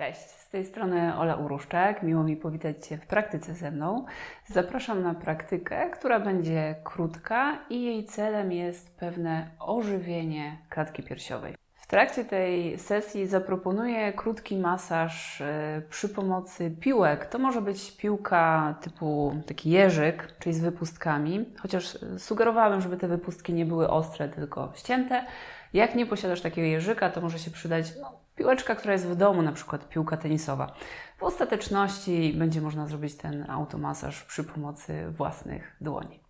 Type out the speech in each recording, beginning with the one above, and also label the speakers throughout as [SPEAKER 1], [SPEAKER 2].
[SPEAKER 1] Cześć, z tej strony Ola Uruszczak. Miło mi powitać Cię w praktyce ze mną. Zapraszam na praktykę, która będzie krótka i jej celem jest pewne ożywienie klatki piersiowej. W trakcie tej sesji zaproponuję krótki masaż e, przy pomocy piłek. To może być piłka typu taki jeżyk, czyli z wypustkami, chociaż sugerowałem, żeby te wypustki nie były ostre, tylko ścięte. Jak nie posiadasz takiego jeżyka, to może się przydać no, piłeczka, która jest w domu, na przykład piłka tenisowa. W ostateczności będzie można zrobić ten automasaż przy pomocy własnych dłoni.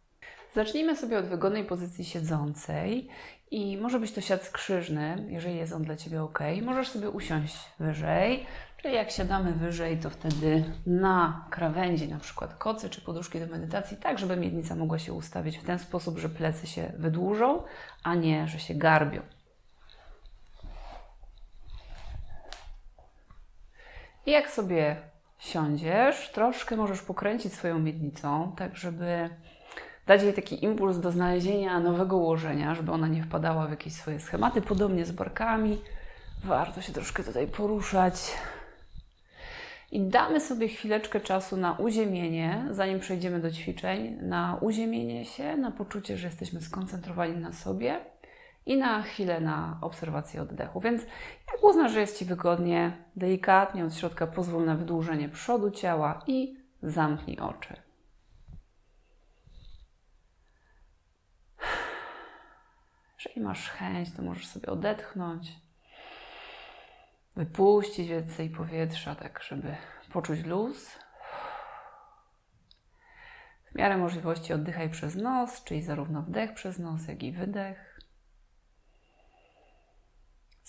[SPEAKER 1] Zacznijmy sobie od wygodnej pozycji siedzącej i może być to siad skrzyżny, jeżeli jest on dla Ciebie ok. Możesz sobie usiąść wyżej, czyli jak siadamy wyżej, to wtedy na krawędzi, na przykład kocy czy poduszki do medytacji, tak żeby miednica mogła się ustawić w ten sposób, że plecy się wydłużą, a nie, że się garbią. I jak sobie siądziesz, troszkę możesz pokręcić swoją miednicą, tak żeby dać jej taki impuls do znalezienia nowego ułożenia, żeby ona nie wpadała w jakieś swoje schematy. Podobnie z barkami. Warto się troszkę tutaj poruszać. I damy sobie chwileczkę czasu na uziemienie, zanim przejdziemy do ćwiczeń, na uziemienie się, na poczucie, że jesteśmy skoncentrowani na sobie i na chwilę na obserwację oddechu. Więc jak uznasz, że jest Ci wygodnie, delikatnie od środka pozwól na wydłużenie przodu ciała i zamknij oczy. Jeżeli masz chęć, to możesz sobie odetchnąć, wypuścić więcej powietrza, tak żeby poczuć luz. W miarę możliwości oddychaj przez nos, czyli zarówno wdech przez nos, jak i wydech.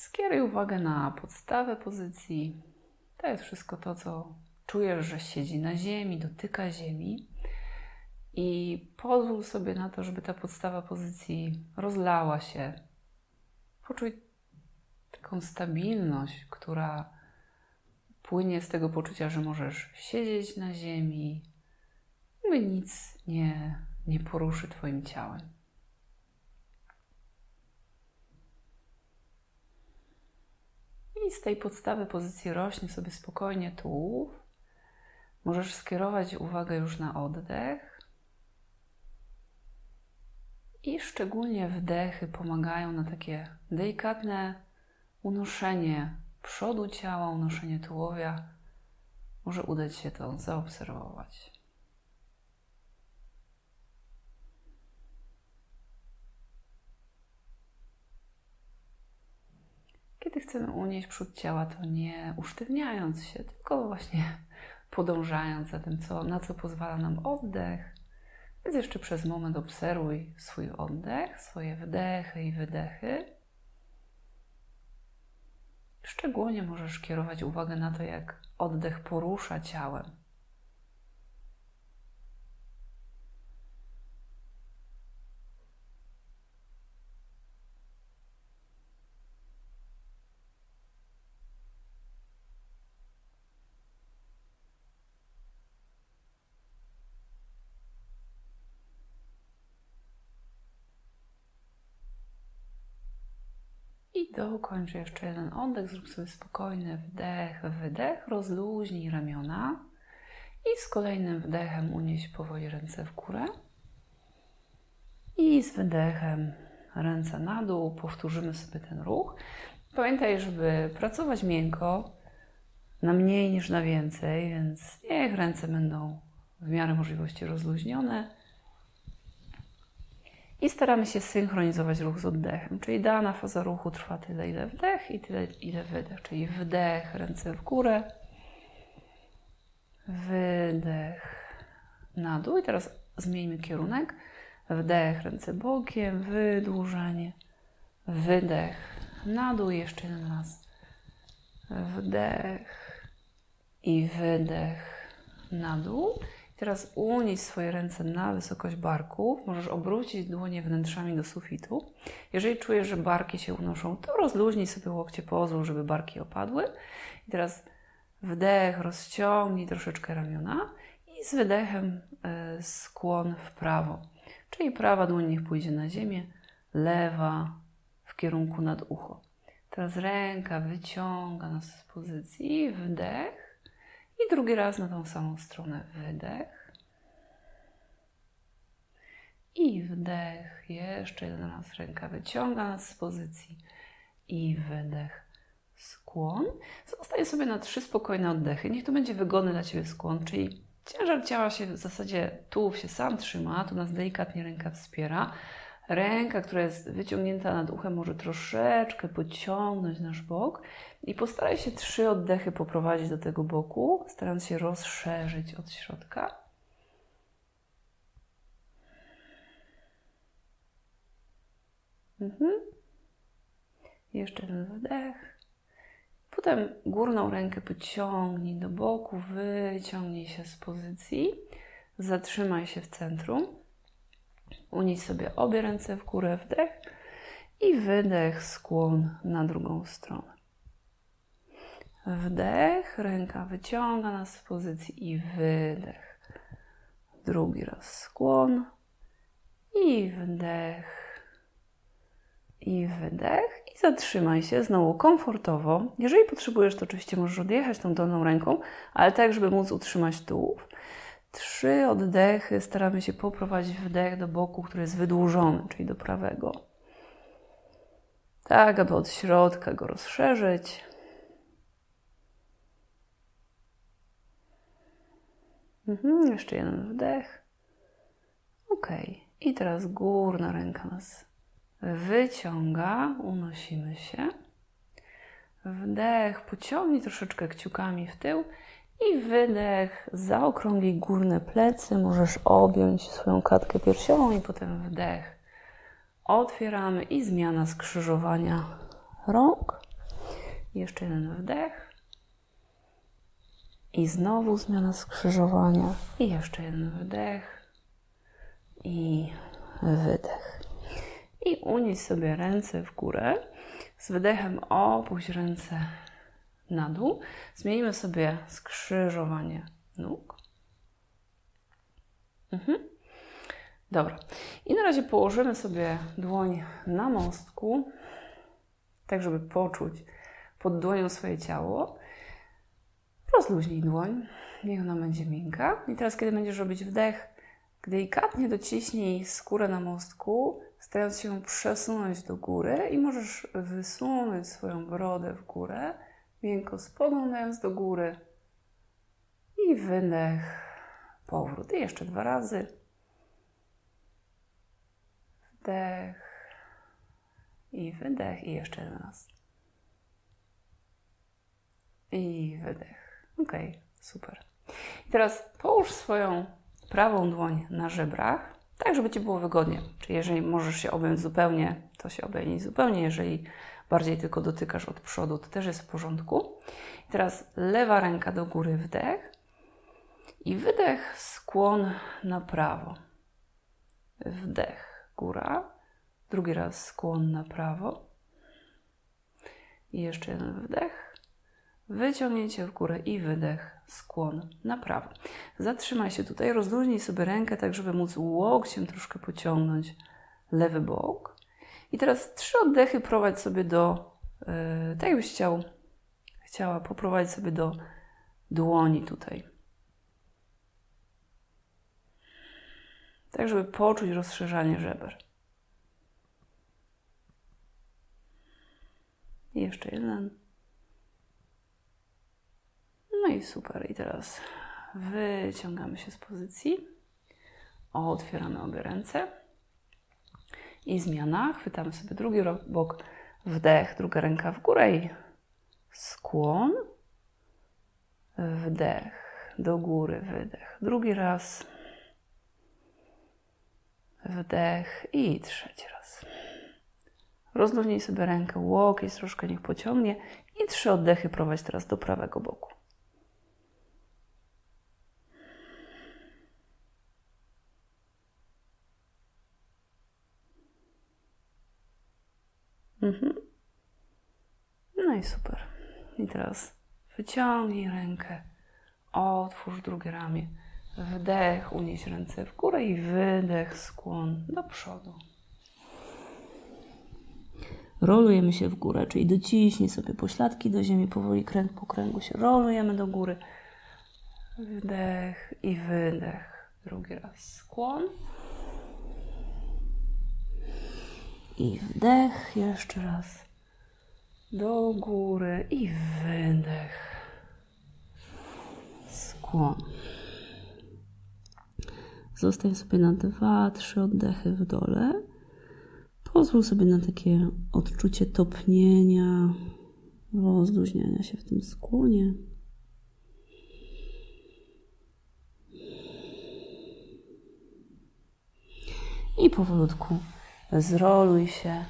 [SPEAKER 1] Skieruj uwagę na podstawę pozycji. To jest wszystko to, co czujesz, że siedzi na ziemi, dotyka ziemi. I pozwól sobie na to, żeby ta podstawa pozycji rozlała się. Poczuj taką stabilność, która płynie z tego poczucia, że możesz siedzieć na ziemi, by nic nie, nie poruszy Twoim ciałem. I z tej podstawy pozycji rośnie sobie spokojnie tułów. Możesz skierować uwagę już na oddech. I szczególnie wdechy pomagają na takie delikatne unoszenie przodu ciała, unoszenie tułowia. Może udać się to zaobserwować. Kiedy chcemy unieść przód ciała, to nie usztywniając się, tylko właśnie podążając za tym, co, na co pozwala nam oddech. Więc jeszcze przez moment obserwuj swój oddech, swoje wdechy i wydechy. Szczególnie możesz kierować uwagę na to, jak oddech porusza ciałem. I dokończ jeszcze jeden oddech, zrób sobie spokojny wdech, wydech, rozluźnij ramiona i z kolejnym wdechem unieś powoli ręce w górę. I z wydechem ręce na dół, powtórzymy sobie ten ruch. Pamiętaj, żeby pracować miękko, na mniej niż na więcej, więc niech ręce będą w miarę możliwości rozluźnione i staramy się synchronizować ruch z oddechem, czyli dana faza ruchu trwa tyle, ile wdech i tyle, ile wydech, czyli wdech, ręce w górę, wydech na dół. I teraz zmieńmy kierunek, wdech, ręce bokiem, wydłużenie, wydech na dół, jeszcze jeden raz, wdech i wydech na dół Teraz unieś swoje ręce na wysokość barków. Możesz obrócić dłonie wnętrzami do sufitu. Jeżeli czujesz, że barki się unoszą, to rozluźnij sobie łokcie, pozwól, żeby barki opadły. I teraz wdech, rozciągnij troszeczkę ramiona i z wydechem e, skłon w prawo. Czyli prawa dłoń niech pójdzie na ziemię, lewa w kierunku nad ucho. Teraz ręka wyciąga nas z pozycji, wdech i drugi raz na tą samą stronę wydech. I wdech, jeszcze jeden raz ręka wyciąga nas z pozycji i wydech, skłon. Zostaje sobie na trzy spokojne oddechy. Niech to będzie wygodny dla Ciebie skłon, czyli ciężar ciała się w zasadzie tułów się sam trzyma, tu nas delikatnie ręka wspiera. Ręka, która jest wyciągnięta nad uchem, może troszeczkę pociągnąć nasz bok i postaraj się trzy oddechy poprowadzić do tego boku, starając się rozszerzyć od środka. Mhm. Jeszcze jeden wdech. Potem górną rękę pociągnij do boku, wyciągnij się z pozycji, zatrzymaj się w centrum. Unieś sobie obie ręce w górę, wdech i wydech, skłon na drugą stronę. Wdech, ręka wyciąga nas z pozycji i wydech. Drugi raz skłon i wdech i wydech i zatrzymaj się znowu komfortowo. Jeżeli potrzebujesz, to oczywiście możesz odjechać tą dolną ręką, ale tak, żeby móc utrzymać tułów. Trzy oddechy staramy się poprowadzić wdech do boku, który jest wydłużony, czyli do prawego. Tak, aby od środka go rozszerzyć. Mhm, jeszcze jeden wdech. Ok. I teraz górna ręka nas wyciąga, unosimy się. Wdech, pociągnij troszeczkę kciukami w tył i wydech, zaokrąglij górne plecy, możesz objąć swoją klatkę piersiową i potem wdech. Otwieramy i zmiana skrzyżowania rąk. Jeszcze jeden wdech. I znowu zmiana skrzyżowania. I jeszcze jeden wdech. I wydech. I unieś sobie ręce w górę. Z wydechem opuść ręce na dół. Zmienimy sobie skrzyżowanie nóg. Mhm. Dobra. I na razie położymy sobie dłoń na mostku, tak żeby poczuć pod dłonią swoje ciało. Rozluźnij dłoń, niech ona będzie miękka. I teraz, kiedy będziesz robić wdech, delikatnie dociśnij skórę na mostku, starając się przesunąć do góry i możesz wysunąć swoją brodę w górę miękko spoglądając do góry i wydech, powrót. I jeszcze dwa razy. Wdech i wydech i jeszcze raz. I wydech. Ok, super. I teraz połóż swoją prawą dłoń na żebrach, tak żeby Ci było wygodnie. Czyli jeżeli możesz się objąć zupełnie, to się obejmij zupełnie. Jeżeli bardziej tylko dotykasz od przodu, to też jest w porządku. Teraz lewa ręka do góry, wdech i wydech, skłon na prawo. Wdech, góra, drugi raz skłon na prawo i jeszcze jeden wdech, wyciągnięcie w górę i wydech, skłon na prawo. Zatrzymaj się tutaj, rozluźnij sobie rękę, tak żeby móc łokciem troszkę pociągnąć lewy bok. I teraz trzy oddechy prowadź sobie do, yy, tak jakbyś chciał, chciała poprowadzić sobie do dłoni tutaj. Tak, żeby poczuć rozszerzanie żeber. I jeszcze jeden. No i super. I teraz wyciągamy się z pozycji. Otwieramy obie ręce. I zmiana. Chwytamy sobie drugi bok, wdech, druga ręka w górę i skłon. Wdech, do góry, wydech. Drugi raz. Wdech i trzeci raz. Rozluźnij sobie rękę, łokieć troszkę niech pociągnie i trzy oddechy prowadź teraz do prawego boku. Mhm. No i super. I teraz wyciągnij rękę, otwórz drugie ramię, wdech, unieś ręce w górę i wydech, skłon do przodu.
[SPEAKER 2] rolujemy się w górę, czyli dociśnij sobie pośladki do ziemi, powoli kręg po kręgu się rolujemy do góry.
[SPEAKER 1] Wdech i wydech. Drugi raz skłon.
[SPEAKER 2] I wdech, jeszcze raz.
[SPEAKER 1] Do góry i wydech.
[SPEAKER 2] Skłon. Zostań sobie na dwa, trzy oddechy w dole. Pozwól sobie na takie odczucie topnienia, rozluźniania się w tym skłonie. I powolutku zroluj się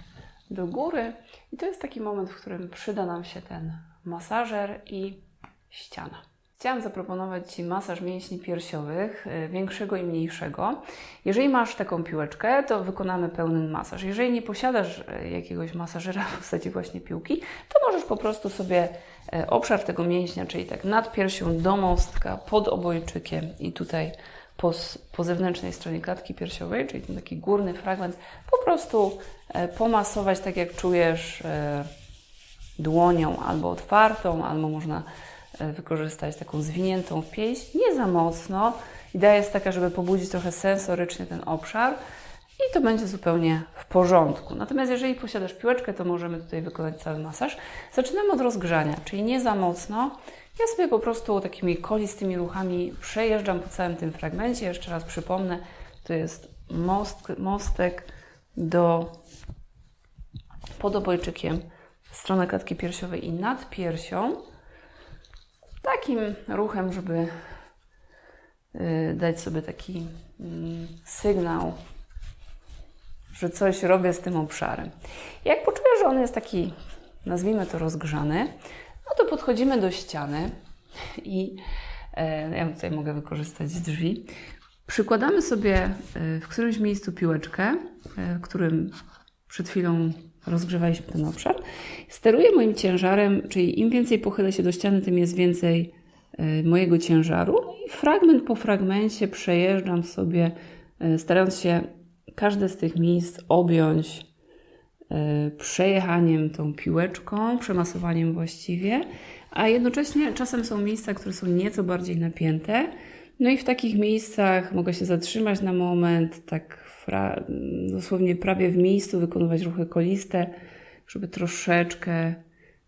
[SPEAKER 1] do góry. I to jest taki moment, w którym przyda nam się ten masażer i ściana. Chciałam zaproponować Ci masaż mięśni piersiowych, y, większego i mniejszego. Jeżeli masz taką piłeczkę, to wykonamy pełny masaż. Jeżeli nie posiadasz y, jakiegoś masażera w postaci właśnie piłki, to możesz po prostu sobie y, obszar tego mięśnia, czyli tak nad piersią do mostka, pod obojczykiem i tutaj po, po zewnętrznej stronie klatki piersiowej, czyli ten taki górny fragment, po prostu pomasować tak jak czujesz dłonią albo otwartą, albo można E, wykorzystać taką zwiniętą pięść, nie za mocno. Idea jest taka, żeby pobudzić trochę sensorycznie ten obszar i to będzie zupełnie w porządku. Natomiast jeżeli posiadasz piłeczkę, to możemy tutaj wykonać cały masaż. Zaczynamy od rozgrzania, czyli nie za mocno. Ja sobie po prostu takimi kolistymi ruchami przejeżdżam po całym tym fragmencie. Jeszcze raz przypomnę, to jest most, mostek do pod obojczykiem, stronę klatki piersiowej i nad piersią takim ruchem, żeby y, dać sobie taki mm, sygnał, że coś robię z tym obszarem. Jak poczuję, że on jest taki, nazwijmy to rozgrzany, no to podchodzimy do ściany i e, ja tutaj mogę wykorzystać drzwi. Przykładamy sobie e, w którymś miejscu piłeczkę, e, w którym przed chwilą rozgrzewaliśmy ten obszar. Steruję moim ciężarem, czyli im więcej pochylę się do ściany, tym jest więcej y, mojego ciężaru. I fragment po fragmencie przejeżdżam sobie, starając się każde z tych miejsc objąć przejechaniem tą piłeczką, przemasowaniem właściwie, a jednocześnie czasem są miejsca, które są nieco bardziej napięte. No i w takich miejscach mogę się zatrzymać na moment, tak dosłownie prawie w miejscu wykonywać ruchy koliste, żeby troszeczkę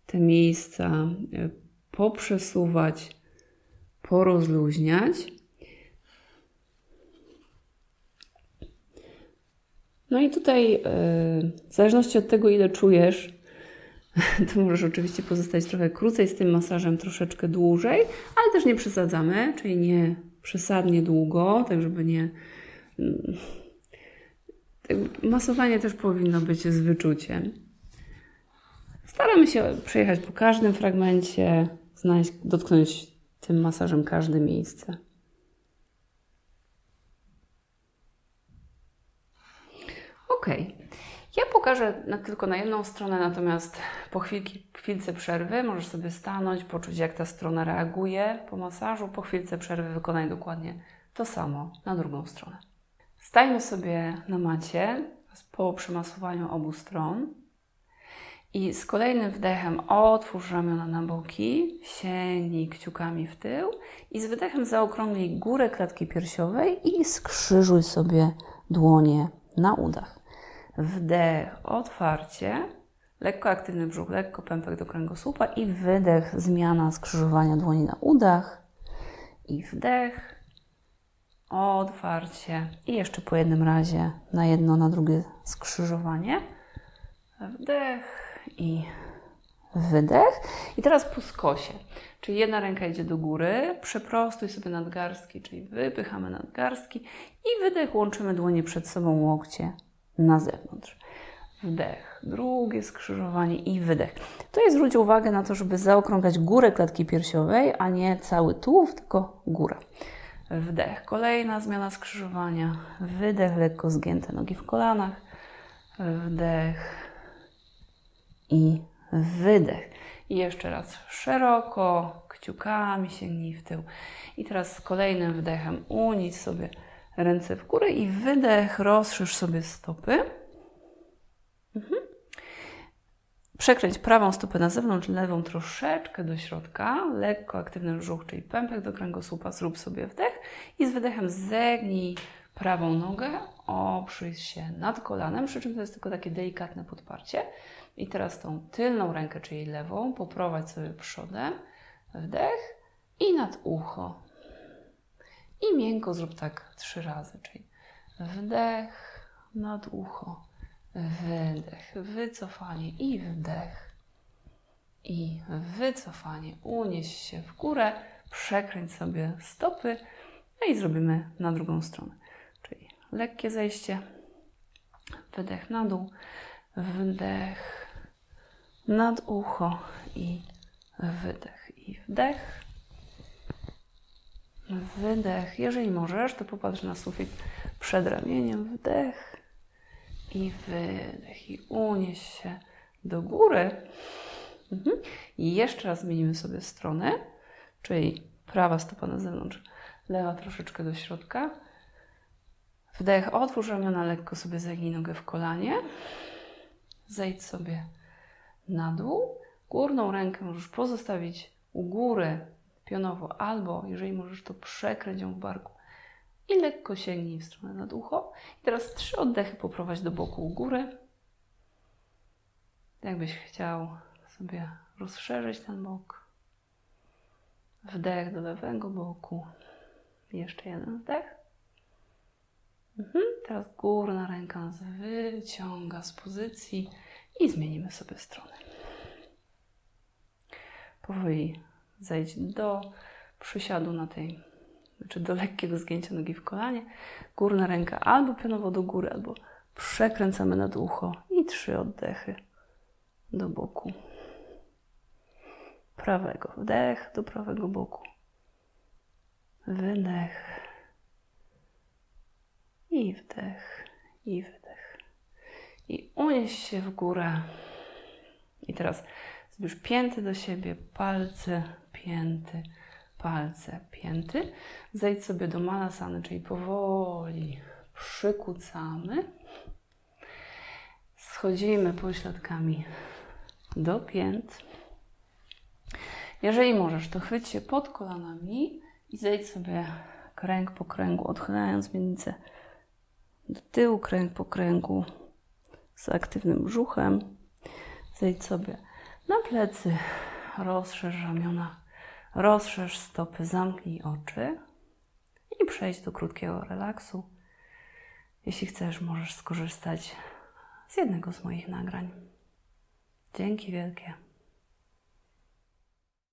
[SPEAKER 1] te miejsca e, poprzesuwać, porozluźniać. No i tutaj, e, w zależności od tego, ile czujesz, to możesz oczywiście pozostać trochę krócej z tym masażem, troszeczkę dłużej, ale też nie przesadzamy, czyli nie przesadnie długo, tak żeby nie Masowanie też powinno być z wyczuciem. Staramy się przejechać po każdym fragmencie, znaleźć, dotknąć tym masażem każde miejsce. Ok. Ja pokażę na, tylko na jedną stronę, natomiast po chwilki, chwilce przerwy możesz sobie stanąć, poczuć jak ta strona reaguje po masażu. Po chwilce przerwy wykonaj dokładnie to samo na drugą stronę. Stajmy sobie na macie po przemasowaniu obu stron i z kolejnym wdechem otwórz ramiona na boki, sięgnij kciukami w tył i z wydechem zaokrąglij górę klatki piersiowej i skrzyżuj sobie dłonie na udach. Wdech, otwarcie, lekko aktywny brzuch, lekko pępek do kręgosłupa i wydech, zmiana skrzyżowania dłoni na udach i wdech, otwarcie i jeszcze po jednym razie na jedno, na drugie skrzyżowanie. Wdech i wydech. I teraz po skosie, czyli jedna ręka idzie do góry, przeprostuj sobie nadgarstki, czyli wypychamy nadgarstki i wydech, łączymy dłonie przed sobą, łokcie na zewnątrz. Wdech, drugie skrzyżowanie i wydech. To jest zwróć uwagę na to, żeby zaokrąglać górę klatki piersiowej, a nie cały tułów, tylko górę. Wdech. Kolejna zmiana skrzyżowania. Wydech, lekko zgięte nogi w kolanach. Wdech i wydech. I jeszcze raz szeroko, kciukami sięgnij w tył. I teraz z kolejnym wdechem unicz sobie ręce w górę i wydech, rozszerz sobie stopy. Mhm. Przekręć prawą stopę na zewnątrz, lewą troszeczkę do środka, lekko aktywny brzuch, czyli pępek do kręgosłupa, zrób sobie wdech i z wydechem zegnij prawą nogę, oprzyj się nad kolanem, przy czym to jest tylko takie delikatne podparcie. I teraz tą tylną rękę, czyli lewą, poprowadź sobie przodem, wdech i nad ucho. I miękko zrób tak trzy razy, czyli wdech, nad ucho, wydech, wycofanie i wdech. I wycofanie. Unieś się w górę, przekręć sobie stopy, no i zrobimy na drugą stronę. Czyli lekkie zejście, wydech na dół, wdech nad ucho i wydech. I wdech, wydech. Jeżeli możesz, to popatrz na sufit przed ramieniem, wdech i wydech. I unieś się do góry. Mhm. I jeszcze raz zmienimy sobie stronę, czyli prawa stopa na zewnątrz, lewa troszeczkę do środka. Wdech, otwórz ramiona, lekko sobie zagnij nogę w kolanie. Zejdź sobie na dół. Górną rękę możesz pozostawić u góry pionowo, albo jeżeli możesz, to przekręć ją w barku i lekko sięgnij w stronę nad ucho. I teraz trzy oddechy poprowadź do boku u góry. Jakbyś chciał sobie rozszerzyć ten bok. Wdech do lewego boku. Jeszcze jeden wdech. Mhm. Teraz górna ręka nas wyciąga z pozycji i zmienimy sobie stronę. Powoli zejdź do przysiadu na tej, znaczy do lekkiego zgięcia nogi w kolanie. Górna ręka albo pionowo do góry, albo przekręcamy nad ucho i trzy oddechy do boku. Prawego wdech do prawego boku. Wydech. I wdech, i wydech. I unieś się w górę. I teraz zbierz pięty do siebie, palce, pięty, palce, pięty. Zejdź sobie do malasany, czyli powoli przykucamy. Schodzimy pośladkami do pięt. Jeżeli możesz, to chwyć się pod kolanami i zejdź sobie kręg po kręgu, odchylając miednicę do tyłu, kręg po kręgu z aktywnym brzuchem. Zejdź sobie na plecy, rozszerz ramiona, rozszerz stopy, zamknij oczy i przejdź do krótkiego relaksu. Jeśli chcesz, możesz skorzystać z jednego z moich nagrań. Dzięki wielkie.